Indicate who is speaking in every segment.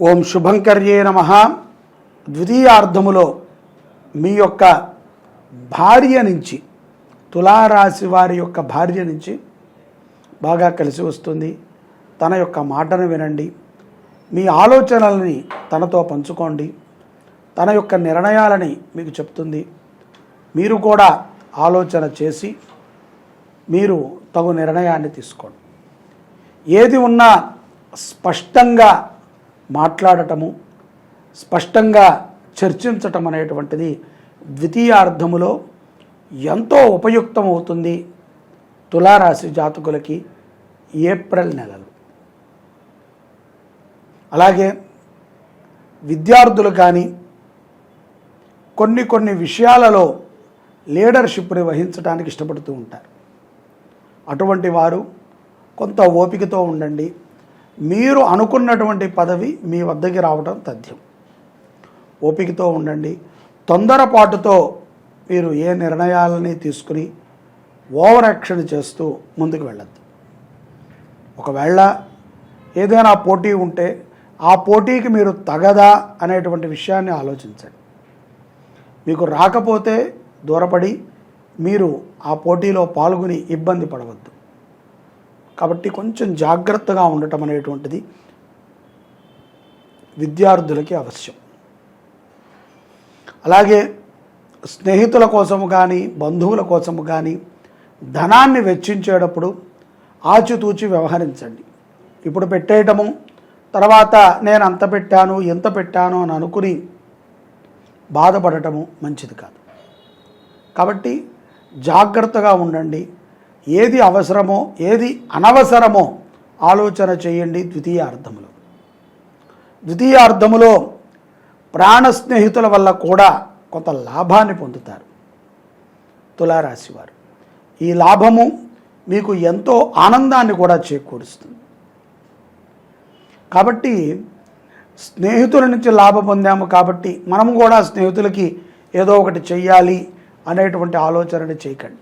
Speaker 1: ఓం శుభంకర్యే నమ. ద్వితీయార్థములో మీ యొక్క భార్య నుంచి తులారాశి వారి యొక్క భార్య నుంచి బాగా కలిసి వస్తుంది. తన యొక్క మాటను వినండి. మీ ఆలోచనలని తనతో పంచుకోండి. తన యొక్క నిర్ణయాలని మీకు చెప్తుంది. మీరు కూడా ఆలోచన చేసి మీరు తగు నిర్ణయాన్ని తీసుకోండి. ఏది ఉన్నా స్పష్టంగా మాట్లాడటము స్పష్టంగా చర్చించటం అనేటువంటిది ద్వితీయార్థములో ఎంతో ఉపయుక్తం అవుతుంది తులారాశి జాతకులకి ఏప్రిల్ నెలలు. అలాగే విద్యార్థులు కానీ కొన్ని కొన్ని విషయాలలో లీడర్షిప్ని వహించడానికి ఇష్టపడుతూ ఉంటారు. అటువంటి వారు కొంత ఓపికతో ఉండండి మీరు అనుకున్నటువంటి పదవి మీ వద్దకి రావడం తథ్యం. ఓపికతో ఉండండి. తొందరపాటుతో మీరు ఏ నిర్ణయాలని తీసుకుని ఓవర్ యాక్షన్ చేస్తూ ముందుకు వెళ్ళద్దు. ఒకవేళ ఏదైనా పోటీ ఉంటే ఆ పోటీకి మీరు తగదా అనేటువంటి విషయాన్ని ఆలోచించండి. మీకు రాకపోతే దూరపడి మీరు ఆ పోటీలో పాల్గొని ఇబ్బంది పడవద్దు. కాబట్టి కొంచెం జాగ్రత్తగా ఉండటం అనేటువంటిది విద్యార్థులకి అవశ్యం. అలాగే స్నేహితుల కోసము కానీ బంధువుల కోసము కానీ ధనాన్ని వెచ్చించేటప్పుడు ఆచితూచి వ్యవహరించండి. ఇప్పుడు పెట్టేయటము తర్వాత నేను అంత పెట్టాను ఎంత పెట్టాను అని అనుకుని బాధపడటము మంచిది కాదు. కాబట్టి జాగ్రత్తగా ఉండండి. ఏది అవసరమో ఏది అనవసరమో ఆలోచన చేయండి ద్వితీయ అర్థములో ద్వితీయ అర్థములో ప్రాణ స్నేహితుల వల్ల కూడా కొంత లాభాన్ని పొందుతారు తులారాశివారు. ఈ లాభము మీకు ఎంతో ఆనందాన్ని కూడా చేకూరుస్తుంది. కాబట్టి స్నేహితుల నుంచి లాభం పొందాము కాబట్టి మనము కూడా స్నేహితులకి ఏదో ఒకటి చెయ్యాలి అనేటువంటి ఆలోచనని చేయకండి.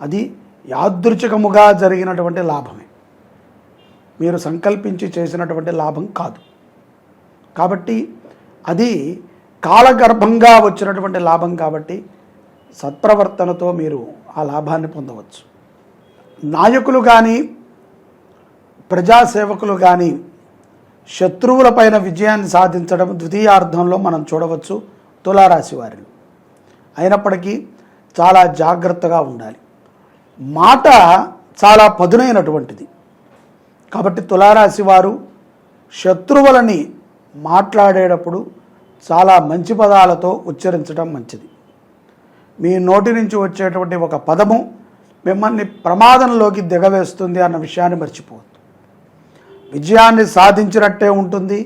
Speaker 1: అది యాదృచ్ఛికముగా జరిగినటువంటి లాభమే. మీరు సంకల్పించి చేసినటువంటి లాభం కాదు. కాబట్టి అది కాలగర్భంగా వచ్చినటువంటి లాభం కాబట్టి సత్ప్రవర్తనతో మీరు ఆ లాభాన్ని పొందవచ్చు. నాయకులు కానీ ప్రజాసేవకులు కానీ శత్రువులపైన విజయాన్ని సాధించడం ద్వితీయార్థంలో మనం చూడవచ్చు తులారాశి వారిని. అయినప్పటికీ చాలా జాగ్రత్తగా ఉండాలి. మాట చాలా పదునైనటువంటిది. కాబట్టి తులారాశి వారు శత్రువులని మాట్లాడేటప్పుడు చాలా మంచి పదాలతో ఉచ్చరించడం మంచిది. మీ నోటి నుంచి వచ్చేటువంటి ఒక పదము మిమ్మల్ని ప్రమాదంలోకి దిగవేస్తుంది అన్న విషయాన్ని మర్చిపోవద్దు. విజయాన్ని సాధించినట్టే ఉంటుంది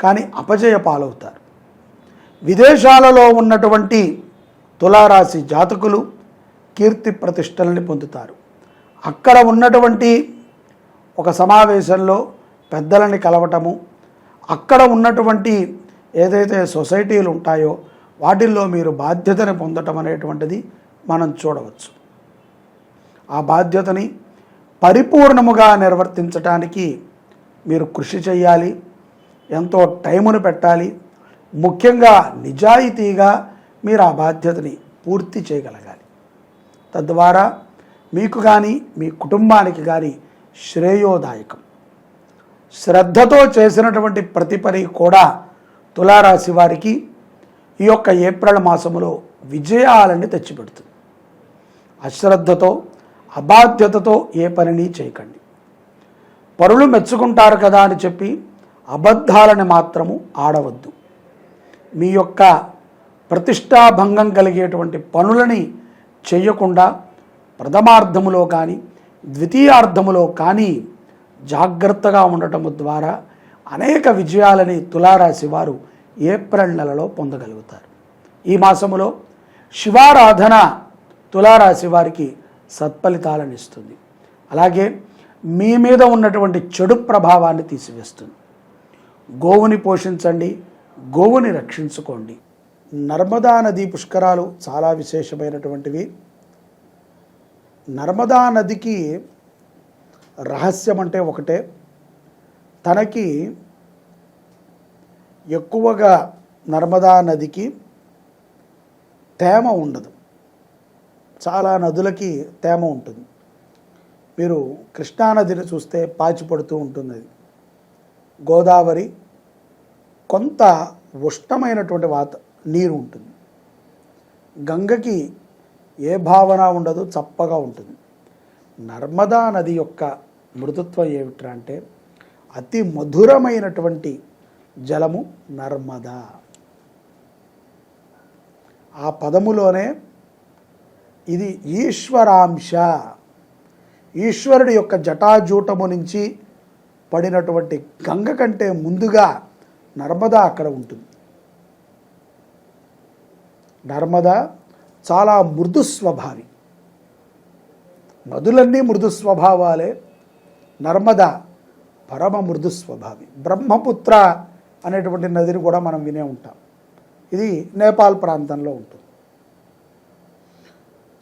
Speaker 1: కానీ అపజయ పాలవుతారు. విదేశాలలో ఉన్నటువంటి తులారాశి జాతకులు కీర్తి ప్రతిష్టలని పొందుతారు. అక్కడ ఉన్నటువంటి ఒక సమావేశంలో పెద్దలని కలవటము అక్కడ ఉన్నటువంటి ఏదైతే సొసైటీలు ఉంటాయో వాటిల్లో మీరు బాధ్యతని పొందటం అనేటువంటిది మనం చూడవచ్చు. ఆ బాధ్యతని పరిపూర్ణముగా నిర్వర్తించటానికి మీరు కృషి చేయాలి ఎంతో టైమును పెట్టాలి ముఖ్యంగా నిజాయితీగా మీరు ఆ బాధ్యతని పూర్తి చేయగలగాలి. తద్వారా మీకు కానీ మీ కుటుంబానికి కానీ శ్రేయోదాయకం. శ్రద్ధతో చేసినటువంటి ప్రతి పని కూడా తులారాశి వారికి ఈ యొక్క ఏప్రిల్ మాసములో విజయాలని తెచ్చిపెడుతుంది. అశ్రద్ధతో అబాధ్యతతో ఏ పనిని చేయకండి. పరులు మెచ్చుకుంటారు కదా అని చెప్పి అబద్ధాలని మాత్రము ఆడవద్దు. మీ యొక్క ప్రతిష్టాభంగం కలిగేటువంటి పనులని చేయకుండా ప్రథమార్థములో కానీ ద్వితీయార్థములో కానీ జాగ్రత్తగా ఉండటము ద్వారా అనేక విజయాలని తులారాశి వారు ఏప్రిల్ నెలలో పొందగలుగుతారు. ఈ మాసములో శివారాధన తులారాశి వారికి సత్ఫలితాలను ఇస్తుంది. అలాగే మీ మీద ఉన్నటువంటి చెడు ప్రభావాన్ని తీసివేస్తుంది. గోవుని పోషించండి గోవుని రక్షించుకోండి. నర్మదా నది పుష్కరాలు చాలా విశేషమైనటువంటివి. నర్మదా నదికి రహస్యం అంటే ఒకటే. తనకి ఎక్కువగా నర్మదా నదికి తేమ ఉండదు. చాలా నదులకి తేమ ఉంటుంది. మీరు కృష్ణానదిని చూస్తే పాచి పడుతూ ఉంటుంది. అది గోదావరి కొంత ఉష్ణమైనటువంటి వాత నీరు ఉంటుంది. గంగకి ఏ భావన ఉండదు చప్పగా ఉంటుంది. నర్మదా నది యొక్క మృదుత్వం ఏమిట్రా అంటే అతి మధురమైనటువంటి జలము నర్మదా. ఆ పదములోనే ఇది ఈశ్వరాంశ. ఈశ్వరుడి యొక్క జటాజూటము నుంచి పడినటువంటి గంగ కంటే ముందుగా నర్మదా అక్కడ ఉంటుంది. నర్మదా చాలా మృదు స్వభావి. నదులన్నీ మృదు స్వభావాలే. నర్మదా పరమ మృదు స్వభావి. బ్రహ్మపుత్ర అనేటువంటి నదిని కూడా మనం వినే ఉంటాం. ఇది నేపాల్ ప్రాంతంలో ఉంటుంది.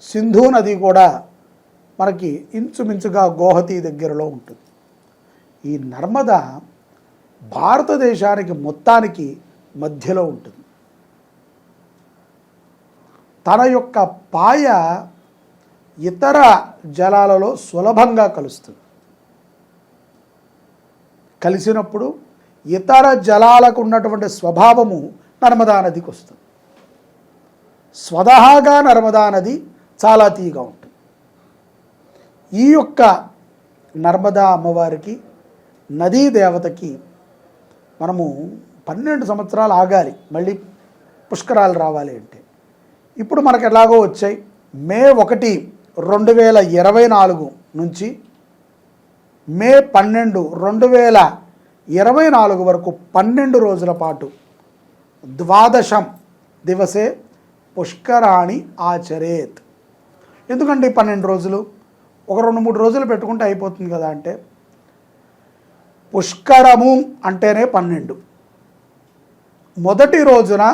Speaker 1: సింధు నది కూడా మనకి ఇంచుమించుగా గోహతి దగ్గరలో ఉంటుంది. ఈ నర్మద భారతదేశానికి మొత్తానికి మధ్యలో ఉంటుంది. తన యొక్క పాయ ఇతర జలాలలో సులభంగా కలుస్తుంది. కలిసినప్పుడు ఇతర జలాలకు ఉన్నటువంటి స్వభావము నర్మదా నదికి వస్తుంది. స్వతహాగా నర్మదా నది చాలా తీగా ఉంటుంది. ఈ యొక్క నర్మదా అమ్మవారికి నదీ దేవతకి మనము పన్నెండు సంవత్సరాలు ఆగాలి. మళ్ళీ పుష్కరాలు రావాలి అంటే. ఇప్పుడు మనకు ఎలాగో వచ్చాయి. మే ఒకటి రెండు వేల ఇరవై నాలుగు నుంచి మే పన్నెండు రెండు వేల ఇరవై నాలుగు వరకు పన్నెండు రోజుల పాటు ద్వాదశం దివసే పుష్కరాణి ఆచరేత్. ఎందుకంటే పన్నెండు రోజులు? ఒక రెండు మూడు రోజులు పెట్టుకుంటే అయిపోతుంది కదా అంటే? పుష్కరము అంటేనే పన్నెండు. మొదటి రోజున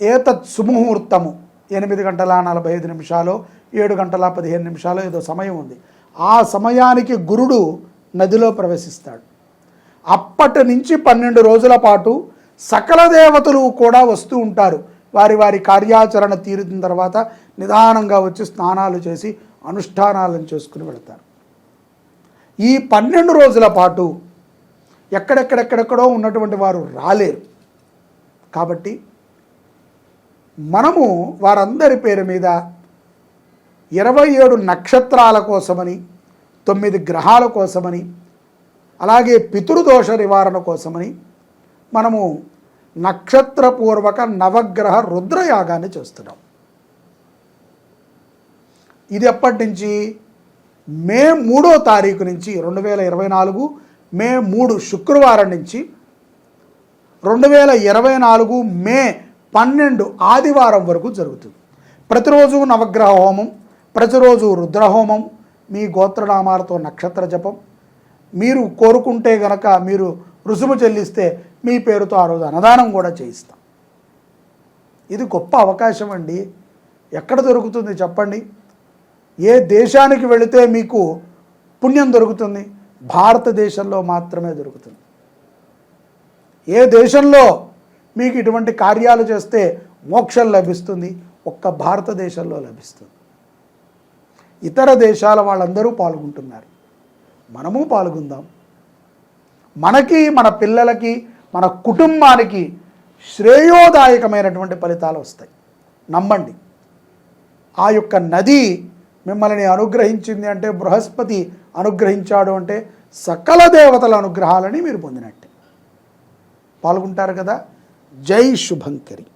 Speaker 1: ఏతత్ సుముహూర్తము. ఎనిమిది గంటల నలభై ఐదు నిమిషాలు ఏడు గంటల పదిహేను నిమిషాలు ఏదో సమయం ఉంది. ఆ సమయానికి గురుడు నదిలో ప్రవేశిస్తాడు. అప్పటి నుంచి పన్నెండు రోజుల పాటు సకల దేవతలు కూడా వస్తూ ఉంటారు. వారి వారి కార్యాచరణ తీరిన తర్వాత నిదానంగా వచ్చి స్నానాలు చేసి అనుష్ఠానాలను చేసుకుని వెళతారు. ఈ పన్నెండు రోజుల పాటు ఎక్కడెక్కడెక్కడెక్కడో ఉన్నటువంటి వారు రాలేరు. కాబట్టి మనము వారందరి పేరు మీద ఇరవై ఏడు నక్షత్రాల కోసమని తొమ్మిది గ్రహాల కోసమని అలాగే పితృదోష నివారణ కోసమని మనము నక్షత్రపూర్వక నవగ్రహ రుద్రయాగాన్ని చేస్తున్నాం. ఇది ఎప్పటి నుంచి? మే మూడో తారీఖు నుంచి రెండు వేల ఇరవై నాలుగు మే మూడు శుక్రవారం నుంచి రెండు వేల ఇరవై నాలుగు మే పన్నెండు ఆదివారం వరకు జరుగుతుంది. ప్రతిరోజు నవగ్రహ హోమం ప్రతిరోజు రుద్రహోమం మీ గోత్రనామాలతో నక్షత్ర జపం. మీరు కోరుకుంటే గనక మీరు రుసుము చెల్లిస్తే మీ పేరుతో ఆ రోజు అన్నదానం కూడా చేయిస్తాం. ఇది గొప్ప అవకాశం అండి. ఎక్కడ దొరుకుతుంది చెప్పండి? ఏ దేశానికి వెళితే మీకు పుణ్యం దొరుకుతుంది? భారతదేశంలో మాత్రమే దొరుకుతుంది. ఏ దేశంలో మీకు ఇటువంటి కార్యాలు చేస్తే మోక్షం లభిస్తుంది. ఒక్క భారతదేశంలో లభిస్తుంది. ఇతర దేశాల వాళ్ళందరూ పాల్గొంటున్నారు. మనము పాల్గొందాం. మనకి మన పిల్లలకి మన కుటుంబానికి శ్రేయోదాయకమైనటువంటి ఫలితాలు వస్తాయి. నమ్మండి. ఆ యొక్క నది మిమ్మల్ని అనుగ్రహించింది అంటే బృహస్పతి అనుగ్రహించాడు అంటే సకల దేవతల అనుగ్రహాలని మీరు పొందినట్టే. పాల్గొంటారు కదా? जय शुभंकरी।